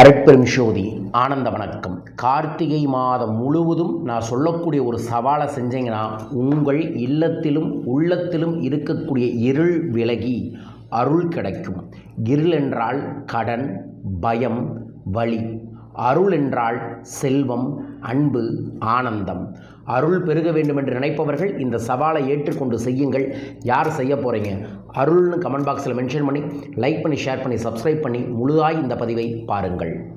அருட்பெரும் ஜோதி ஆனந்த வணக்கம். கார்த்திகை மாதம் முழுவதும் நான் சொல்லக்கூடிய ஒரு சவாலை செஞ்சீங்கன்னா உங்கள் இல்லத்திலும் உள்ளத்திலும் இருக்கக்கூடிய இருள் விலகி அருள் கிடைக்கும். இருள் என்றால் கடன் பயம் வலி. அருள் என்றால் செல்வம் அன்பு ஆனந்தம். அருள் பெருக வேண்டும் என்று நினைப்பவர்கள் இந்த சவாலை ஏற்றுக்கொண்டு செய்யுங்கள். யார் செய்ய போகிறீங்க அருள்னு கமெண்ட் பாக்ஸில் மென்ஷன் பண்ணி லைக் பண்ணி ஷேர் பண்ணி சப்ஸ்கிரைப் பண்ணி முழுதாய் இந்த பதிவை பாருங்கள்.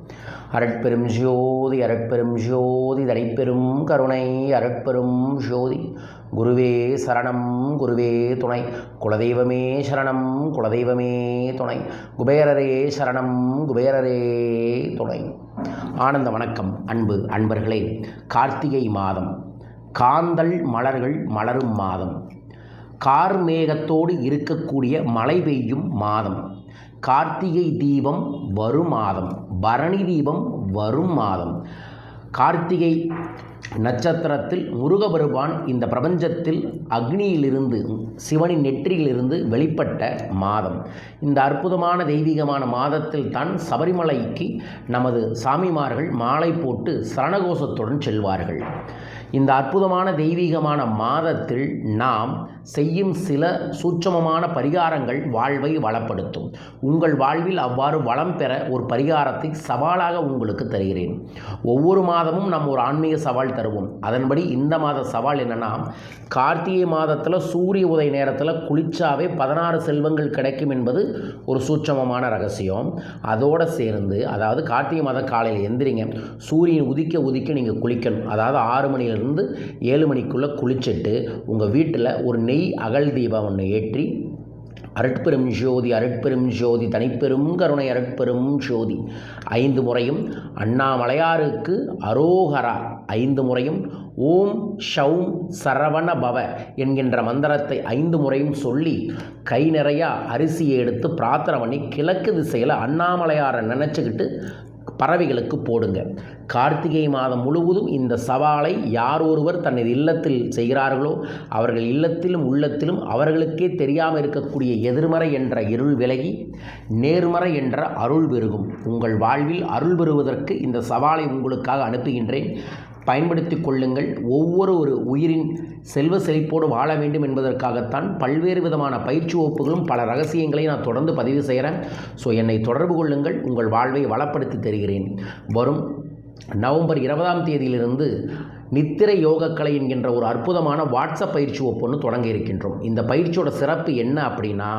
அரட்பெரும் ஜோதி அரட்பெரும் ஜோதி தனிப்பெரும் கருணை அரட்பெரும் ஜோதி. குருவே சரணம் குருவே துணை. குலதெய்வமே சரணம் குலதெய்வமே துணை. குபேரரே சரணம் குபேரரே துணை. ஆனந்த வணக்கம் அன்பு அன்பர்களே. கார்த்திகை மாதம். காந்தல் மலர்கள் மலரும் மாதம். கார்மேகத்தோடு இருக்கக்கூடிய மழை பெய்யும் மாதம். கார்த்திகை தீபம் வரும் மாதம். பரணி தீபம் வரும் மாதம். கார்த்திகை நட்சத்திரத்தில் முருகபெருமான் இந்த பிரபஞ்சத்தில் அக்னியிலிருந்து சிவனின் நெற்றியிலிருந்து வெளிப்பட்ட மாதம். இந்த அற்புதமான தெய்வீகமான மாதத்தில் தான் சபரிமலைக்கு நமது சாமிமார்கள் மாலை போட்டு சரணகோஷத்துடன் செல்வார்கள். இந்த அற்புதமான தெய்வீகமான மாதத்தில் நாம் செய்யும் சில சூட்சமமான பரிகாரங்கள் வாழ்வை வளப்படுத்தும். உங்கள் வாழ்வில் அவ்வாறு வளம் பெற ஒரு பரிகாரத்தை சவாலாக உங்களுக்கு தருகிறேன். ஒவ்வொரு மாதமும் நாம் ஒரு ஆன்மீக சவால் தருவோம். அதன்படி இந்த மாத சவால் என்னென்னா கார்த்திகை மாதத்தில் சூரிய உதய நேரத்தில் குளிச்சாவே பதினாறு செல்வங்கள் கிடைக்கும் என்பது ஒரு சூட்சமமான ரகசியம். அதோடு சேர்ந்து அதாவது கார்த்திகை மாதம் காலையில் எந்திரிங்க. சூரியன் உதிக்க உதிக்க நீங்கள் குளிக்கணும். அதாவது ஆறு மணியில் இருந்து ஏழு மணிக்குள்ளே குளிச்சுட்டு உங்கள் வீட்டில் ஒரு நெய் அகல் தீபம் ஒன்று ஏற்றி அருட்பெரும் ஜோதி அருட்பெரும் ஜோதி தனிப்பெரும் கருணை அருட்பெரும் ஜோதி. ஐந்து முறையும் அண்ணாமலையாருக்கு அரோகரா. ஐந்து முறையும் ஓம் ஷௌம் சரவண பவ என்கின்ற மந்திரத்தை ஐந்து முறையும் சொல்லி கை நிறையா அரிசியை எடுத்து பிரார்த்தனை பண்ணி கிழக்கு திசையில் அண்ணாமலையாரை நினச்சிக்கிட்டு பறவைகளுக்கு போடுங்க. கார்த்திகை மாதம் முழுவதும் இந்த சவாலை யார் ஒருவர் தனது இல்லத்தில் செய்கிறார்களோ அவர்கள் இல்லத்திலும் உள்ளத்திலும் அவர்களுக்கே தெரியாமல் இருக்கக்கூடிய எதிர்மறை என்ற இருள் விலகி நேர்மறை என்ற அருள் பெருகும். உங்கள் வாழ்வில் அருள் பெறுவதற்கு இந்த சவாலை உங்களுக்காக அனுப்புகின்றேன். பயன்படுத்தி கொள்ளுங்கள். ஒவ்வொரு ஒரு உயிரின் செல்வ செழிப்போடு வாழ வேண்டும் என்பதற்காகத்தான் பல்வேறு விதமான பயிற்சி வகுப்புகளும் பல ரகசியங்களை நான் தொடர்ந்து பதிவு செய்கிறேன். ஸோ என்னை தொடர்பு கொள்ளுங்கள். உங்கள் வாழ்வை வளப்படுத்தி தருகிறேன். வரும் நவம்பர் இருபதாம் தேதியிலிருந்து நித்திரை யோகக்கலை என்கின்ற ஒரு அற்புதமான வாட்ஸ்அப் பயிற்சி ஒப்பு ஒன்று தொடங்க இருக்கின்றோம். இந்த பயிற்சியோட சிறப்பு என்ன அப்படின்னா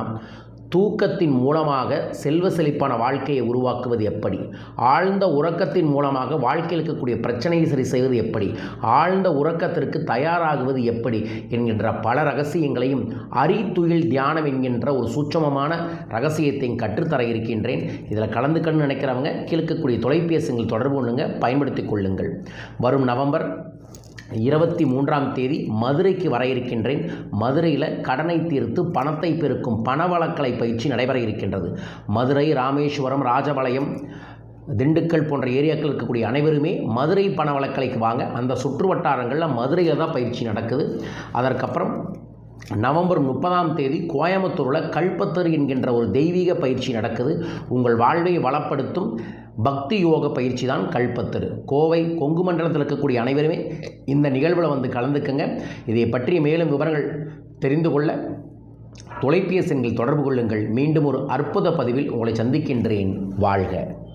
தூக்கத்தின் மூலமாக செல்வ செழிப்பான வாழ்க்கையை உருவாக்குவது எப்படி? ஆழ்ந்த உறக்கத்தின் மூலமாக வாழ்க்கையில் இருக்கக்கூடிய பிரச்சனையை சரி செய்வது எப்படி? ஆழ்ந்த உறக்கத்திற்கு தயாராகுவது எப்படி? என்கின்ற பல ரகசியங்களையும் அரித்துயில் தியானம் என்கின்ற ஒரு சூட்சமமான ரகசியத்தையும் கற்றுத்தர இருக்கின்றேன். இதில் கலந்துக்கணும்னு நினைக்கிறவங்க கீழ்க்கக்கூடிய தொலைபேசிகள் தொடர்பு கொள்ளுங்கள் பயன்படுத்திக் கொள்ளுங்கள். வரும் நவம்பர் இருபத்தி மூன்றாம் தேதி மதுரைக்கு வர இருக்கின்றேன். மதுரையில் கடனை தீர்த்து பணத்தை பெருக்கும் பணவளக்கலை பயிற்சி நடைபெற இருக்கின்றது. மதுரை ராமேஸ்வரம் ராஜபாளையம் திண்டுக்கல் போன்ற ஏரியாக்கள் இருக்கக்கூடிய அனைவருமே மதுரை பணவளக்கலைக்கு வாங்க அந்த சுற்று வட்டாரங்களில் மதுரையில் தான் பயிற்சி நடக்குது. அதற்கப்புறம் நவம்பர் முப்பதாம் தேதி கோயம்புத்தூரில் கல்பத்தர் என்கின்ற ஒரு தெய்வீக பயிற்சி நடக்குது. உங்கள் வாழ்வை வளப்படுத்தும் பக்தி யோக பயிற்சி தான் கல்பத்தரு. கோவை கொங்கு மண்டலத்தில் இருக்கக்கூடிய அனைவருமே இந்த நிகழ்வில் வந்து கலந்துக்கங்க. இதை பற்றிய மேலும் விவரங்கள் தெரிந்து கொள்ள தொலைபேசி எண்கள் தொடர்பு கொள்ளுங்கள். மீண்டும் ஒரு அற்புத பதிவில் உங்களை சந்திக்கின்றேன். வாழ்க.